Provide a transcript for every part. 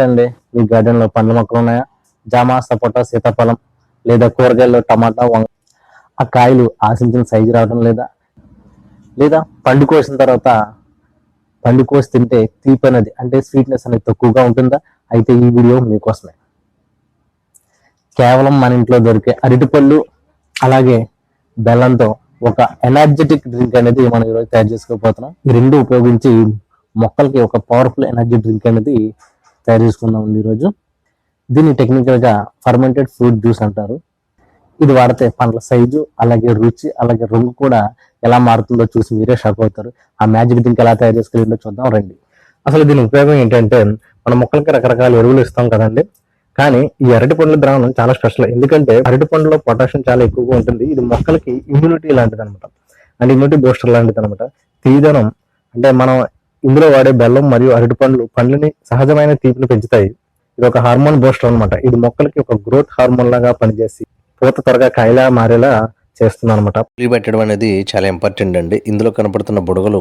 నమస్తే అండి. మీ గార్డెన్లో పండ్ల మొక్కలు ఉన్నాయా? జామ సపోటా సీతాఫలం లేదా కూరగాయలు టమాటా వంగ ఆ కాయలు ఆశించిన సైజు రావడం లేదా? లేదా పండు కోసిన తర్వాత పండు కోసి తింటే తీపి అనేది అంటే స్వీట్నెస్ అనేది తక్కువగా ఉంటుందా? అయితే ఈ వీడియో మీకోసమే. కేవలం మన ఇంట్లో దొరికే అరటిపళ్ళు అలాగే బెల్లంతో ఒక ఎనర్జెటిక్ డ్రింక్ అనేది మనం ఈరోజు తయారు చేసుకోబోతున్నాం. ఈ రెండు ఉపయోగించి మొక్కలకి ఒక పవర్ఫుల్ ఎనర్జీ డ్రింక్ అనేది తయారు చేసుకుందాం అండి ఈరోజు. దీన్ని టెక్నికల్గా ఫర్మెంటెడ్ ఫ్రూట్ జ్యూస్ అంటారు. ఇది వాడితే పండ్ల సైజు అలాగే రుచి అలాగే రంగు కూడా ఎలా మారుతుందో చూసి మీరే షాక్ అవుతారు. ఆ మ్యాజిక్ దీనికి ఎలా తయారు చేసుకెళ్ళిందో చూద్దాం రండి. అసలు దీని ఉపయోగం ఏంటంటే మన మొక్కలకి రకరకాల ఎరువులు ఇస్తాం కదండి. కానీ ఈ అరటి పండ్ల ద్రావణం చాలా స్పెషల్ ఎందుకంటే అరటి పండులో పొటాషియం చాలా ఎక్కువగా ఉంటుంది. ఇది మొక్కలకి ఇమ్యూనిటీ లాంటిది అనమాట అంటే ఇమ్యూనిటీ బూస్టర్ లాంటిది అనమాట తీదనం అంటే మనం ఇందులో వాడే బెల్లం మరియు అరటి పండ్లు పండ్లని సహజమైన తీపిని పెంచుతాయి. ఇది ఒక హార్మోన్ బూస్టర్ అన్నమాట. ఇది మొక్కలకి ఒక గ్రోత్ హార్మోన్ లాగా పనిచేసి పూత త్వరగా కాయలా మారేలా చేస్తుంది అనమాట పులి పెట్టడం అనేది చాలా ఇంపార్టెంట్ అండి. ఇందులో కనపడుతున్న బుడగలు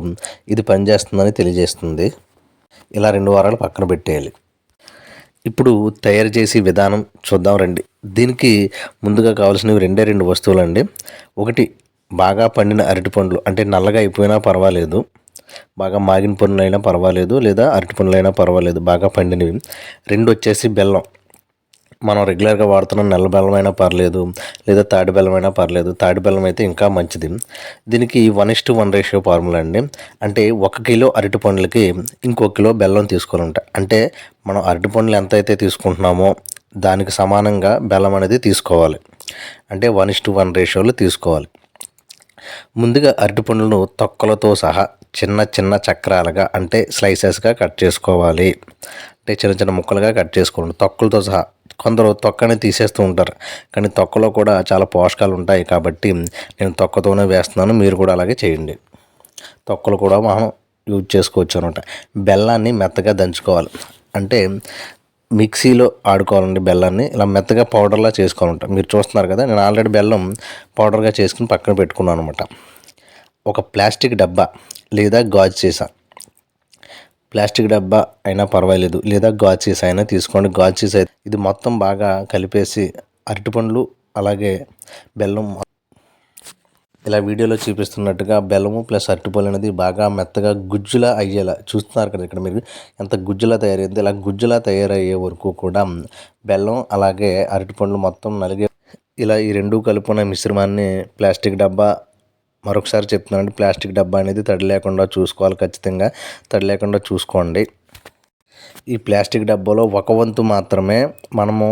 ఇది పనిచేస్తుందని తెలియజేస్తుంది. ఇలా రెండు వారాలు పక్కన పెట్టేయాలి. ఇప్పుడు తయారు చేసే విధానం చూద్దాం రండి. దీనికి ముందుగా కావాల్సినవి రెండే రెండు వస్తువులు అండి ఒకటి బాగా పండిన అరటి పండ్లు. అంటే నల్లగా అయిపోయినా పర్వాలేదు. బాగా మాగిన పండ్లు అయినా పర్వాలేదు లేదా అరటి పండ్లు అయినా పర్వాలేదు బాగా పండినవి. రెండు వచ్చేసి బెల్లం. మనం రెగ్యులర్గా వాడుతున్న నల్ల బెల్లం అయినా పర్లేదు లేదా తాడి బెల్లం అయినా పర్లేదు తాడి బెల్లం అయితే ఇంకా మంచిది. దీనికి one is to one ratio formula అండి. అంటే ఒక కిలో అరటి పండ్లకి ఇంకో కిలో బెల్లం తీసుకోవాలంట. అంటే మనం అరటి పండ్లు ఎంత అయితే తీసుకుంటున్నామో దానికి సమానంగా బెల్లం అనేది తీసుకోవాలి. అంటే వన్ ఇస్ టు వన్ రేషియోలో తీసుకోవాలి. ముందుగా అరటి పండ్లను తొక్కలతో సహా చిన్న చిన్న చక్రాలుగా అంటే స్లైసెస్గా కట్ చేసుకోవాలి. అంటే చిన్న చిన్న ముక్కలుగా కట్ చేసుకోండి తొక్కలతో సహా కొందరు తొక్కని తీసేస్తూ ఉంటారు. కానీ తొక్కలో కూడా చాలా పోషకాలు ఉంటాయి కాబట్టి నేను తొక్కతోనే వేస్తున్నాను. మీరు కూడా అలాగే చేయండి. తొక్కలు కూడా మనం యూజ్ చేసుకోవచ్చు అనమాట. బెల్లాన్ని మెత్తగా దంచుకోవాలి. అంటే మిక్సీలో ఆడుకోవాలండి బెల్లాన్ని. ఇలా మెత్తగా పౌడర్లా చేసుకోవాలంట. మీరు చూస్తున్నారు కదా నేను ఆల్రెడీ బెల్లం పౌడర్గా చేసుకుని పక్కన పెట్టుకున్నాను అనమాట. ఒక ప్లాస్టిక్ డబ్బా లేదా గాజు సీసా ప్లాస్టిక్ డబ్బా అయినా పర్వాలేదు. లేదా గాజు సీసా అయినా తీసుకోండి. గాజు సీసా అయితే ఇది మొత్తం బాగా కలిపేసి అరటిపండ్లు అలాగే బెల్లం ఇలా వీడియోలో చూపిస్తున్నట్టుగా బెల్లము ప్లస్ అరటిపళ్ళు అనేది బాగా మెత్తగా గుజ్జులా అయ్యేలా చూస్తున్నారు కదా ఇక్కడ మీరు. ఎంత గుజ్జులా తయారైంది ఇలా గుజ్జులా తయారయ్యే వరకు కూడా బెల్లం అలాగే అరటిపండ్లు మొత్తం నలిగే ఇలా ఈ రెండు కలుపుకున్న మిశ్రమాన్ని ప్లాస్టిక్ డబ్బా మరొకసారి చెప్తున్నానండి ప్లాస్టిక్ డబ్బా అనేది తడి లేకుండా చూసుకోవాలి ఖచ్చితంగా. తడి లేకుండా చూసుకోండి. ఈ ప్లాస్టిక్ డబ్బాలో ఒక వంతు మాత్రమే మనము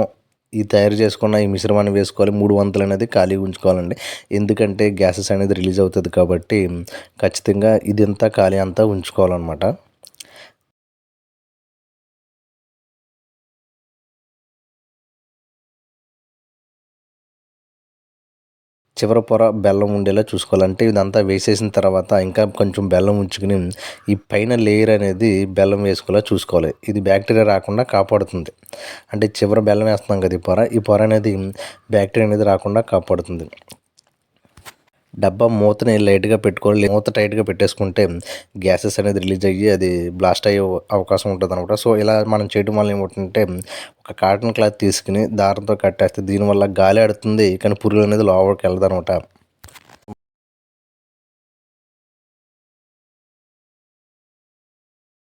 ఈ తయారు చేసుకున్న ఈ మిశ్రమాన్ని వేసుకోవాలి. మూడు వంతులు అనేది ఖాళీ ఉంచుకోవాలండి. ఎందుకంటే గ్యాసెస్ అనేది రిలీజ్ అవుతుంది కాబట్టి ఖచ్చితంగా ఇదంతా ఖాళీ అంతా ఉంచుకోవాలన్నమాట. చివరి పొర బెల్లం ఉండేలా చూసుకోవాలంటే ఇదంతా వేసేసిన తర్వాత ఇంకా కొంచెం బెల్లం ఉంచుకుని ఈ పైన లేయర్ అనేది బెల్లం వేసుకోవాలా చూసుకోవాలి. ఇది బ్యాక్టీరియా రాకుండా కాపాడుతుంది. అంటే చివరి బెల్లం వేస్తున్నాం కదా ఈ పొర. ఈ పొర అనేది బ్యాక్టీరియా అనేది రాకుండా కాపాడుతుంది. డబ్బా మూతని లైట్గా పెట్టుకోవాలి మూత టైట్గా పెట్టేసుకుంటే గ్యాసెస్ అనేది రిలీజ్ అయ్యి అది బ్లాస్ట్ అయ్యే అవకాశం ఉంటుంది అనమాట సో ఇలా మనం చేయడం వల్ల ఏమిటంటే ఒక కాటన్ క్లాత్ తీసుకుని దారంతో కట్టేస్తే దీనివల్ల గాలి ఆడుతుంది కానీ పురుగు అనేది లోపలికి వెళ్ళదు అనమాట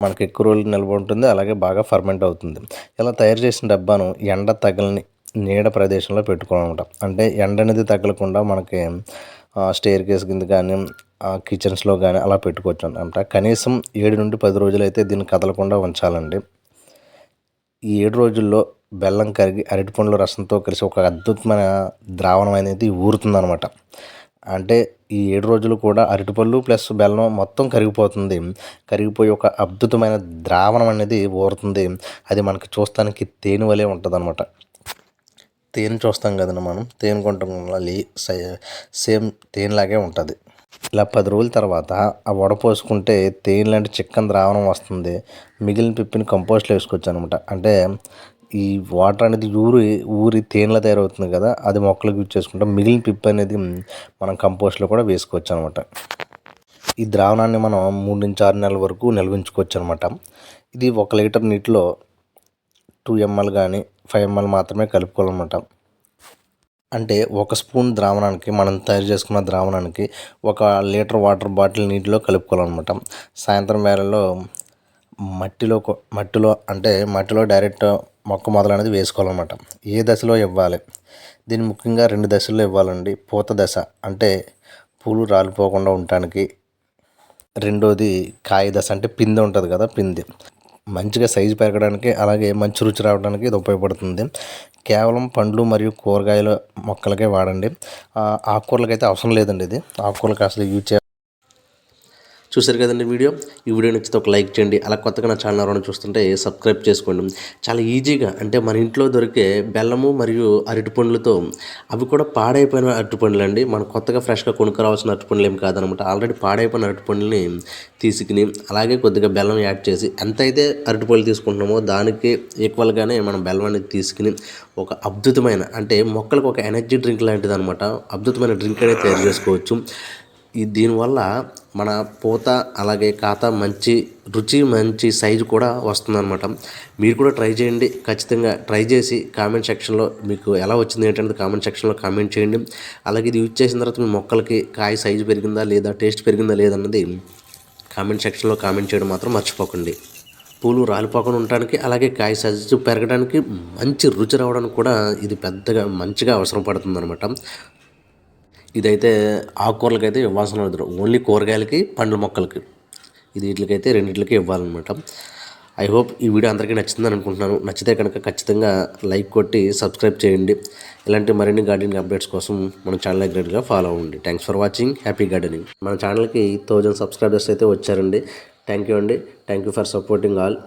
మనకి ఎక్కువ రోజులు నిల్వ ఉంటుంది అలాగే బాగా ఫర్మెంట్ అవుతుంది. ఇలా తయారు చేసిన డబ్బాను ఎండ తగలని నీడ ప్రదేశంలో పెట్టుకోవాలన్నమాట. అంటే ఎండ అనేది తగలకుండా మనకి స్టేర్ కేస్ కింద కానీ కిచెన్స్లో కానీ అలా పెట్టుకోవచ్చు అనమాట కనీసం ఏడు నుండి పది రోజులు అయితే దీన్ని కదలకుండా ఉంచాలండి. ఈ ఏడు రోజుల్లో బెల్లం కరిగి అరటిపండ్ల రసంతో కలిసి ఒక అద్భుతమైన ద్రావణం అనేది ఊరుతుందనమాట అంటే ఈ ఏడు రోజులు కూడా అరటిపళ్ళు ప్లస్ బెల్లం మొత్తం కరిగిపోతుంది. కరిగిపోయి ఒక అద్భుతమైన ద్రావణం అనేది ఊరుతుంది. అది మనకి చూస్తానికి తేనె వలె ఉంటుంది అనమాట తేనె చూస్తాం కదండి మనం. తేనె కొంటాం మళ్ళీ సేమ్ తేనెలాగే ఉంటుంది. ఇలా పది రోజుల తర్వాత ఆ వడ పోసుకుంటే తేనె లాంటి చిక్కని ద్రావణం వస్తుంది. మిగిలిన పిప్పిని కంపోస్ట్లో వేసుకోవచ్చు అనమాట అంటే ఈ వాటర్ అనేది ఊరి ఊరి తేనెలా తయారవుతుంది కదా అది మొక్కలకు యూజ్ చేసుకుంటాం. మిగిలిన పిప్పి అనేది మనం కంపోస్ట్లో కూడా వేసుకోవచ్చు అనమాట ఈ ద్రావణాన్ని మనం మూడు నుంచి ఆరు నెలల వరకు నిల్వ ఉంచుకోవచ్చు అనమాట ఇది ఒక లీటర్ నీటిలో టూ ఎంఎల్ కానీ ఫైవ్ ఎంఎల్ మాత్రమే కలుపుకోవాలన్నమాట. అంటే ఒక స్పూన్ ద్రావణానికి మనం తయారు చేసుకున్న ద్రావణానికి ఒక లీటర్ వాటర్ బాటిల్ నీటిలో కలుపుకోవాలన్నమాట. సాయంత్రం వేళలో మట్టిలో మట్టిలో అంటే మట్టిలో డైరెక్ట్ మొక్క మొదలనేది వేసుకోవాలన్నమాట. ఏ దశలో ఇవ్వాలి? దీన్ని ముఖ్యంగా రెండు దశల్లో ఇవ్వాలండి. పూత దశ అంటే పూలు రాలిపోకుండా ఉండటానికి. రెండోది కాయ దశ అంటే పిందె ఉంటుంది కదా పిందె. మంచిగా సైజు పెరగడానికి అలాగే మంచి రుచి రావడానికి ఇది ఉపయోగపడుతుంది. కేవలం పండ్లు మరియు కూరగాయల మొక్కలకే వాడండి. ఆకుకూరలకైతే అయితే అవసరం లేదండి ఇది. ఆకుకూరలకు అసలు యూజ్ చే చూసారు కదండి వీడియో? ఈ వీడియో నచ్చితే ఒక లైక్ చేయండి. అలా కొత్తగా నా ఛానల్ ఎవరైనా చూస్తుంటే సబ్స్క్రైబ్ చేసుకోండి. చాలా ఈజీగా అంటే మన ఇంట్లో దొరికే బెల్లము మరియు అరటి పండ్లతో అవి కూడా పాడైపోయిన అరటి పండ్లు అండి మనం కొత్తగా ఫ్రెష్గా కొనుక్కరావాల్సిన అరటి పండ్లు ఏం కాదనమాట. ఆల్రెడీ పాడైపోయిన అరటి పండ్లని తీసుకుని అలాగే కొద్దిగా బెల్లం యాడ్ చేసి ఎంత అయితే అరటి తీసుకుంటున్నామో దానికి ఈక్వల్గానే మనం బెల్లం అనేది తీసుకుని ఒక అద్భుతమైన అంటే మొక్కలకు ఒక ఎనర్జీ డ్రింక్ లాంటిది అనమాట అద్భుతమైన డ్రింక్ అనేది తయారు చేసుకోవచ్చు. ఈ దీనివల్ల మన పూత అలాగే కాత మంచి రుచి మంచి సైజు కూడా వస్తుందన్నమాట. మీరు కూడా ట్రై చేయండి. ఖచ్చితంగా ట్రై చేసి కామెంట్ సెక్షన్లో మీకు ఎలా వచ్చింది ఏంటంటే కామెంట్ సెక్షన్లో కామెంట్ చేయండి. అలాగే ఇది యూజ్ చేసిన తర్వాత మీ మొక్కలకి కాయ సైజు పెరిగిందా లేదా టేస్ట్ పెరిగిందా లేదన్నది కామెంట్ సెక్షన్లో కామెంట్ చేయడం మాత్రం మర్చిపోకండి. పూలు రాలిపోకుండా ఉండటానికి అలాగే కాయ సైజు పెరగడానికి మంచి రుచి రావడానికి కూడా ఇది పెద్దగా మంచిగా అవసరం పడుతుంది ఇదైతే ఆకుకూరలకి అయితే ఇవ్వాల్సిన లేదు ఓన్లీ కూరగాయలకి పండ్ల మొక్కలకి. ఇది వీటికైతే రెండింటికి ఇవ్వాలన్నమాట. ఐ హోప్ ఈ వీడియో అందరికీ నచ్చిందని అనుకుంటున్నాను. నచ్చితే కనుక ఖచ్చితంగా లైక్ కొట్టి సబ్స్క్రైబ్ చేయండి. ఇలాంటి మరిన్ని గార్డెనింగ్ అప్డేట్స్ కోసం మన ఛానల్ గ్రేట్గా ఫాలో అవ్వండి. Thanks for watching happy gardening మన ఛానల్కి థౌజండ్ సబ్స్క్రైబర్స్ అయితే వచ్చారండి. థ్యాంక్ యూ అండి. Thank you for supporting all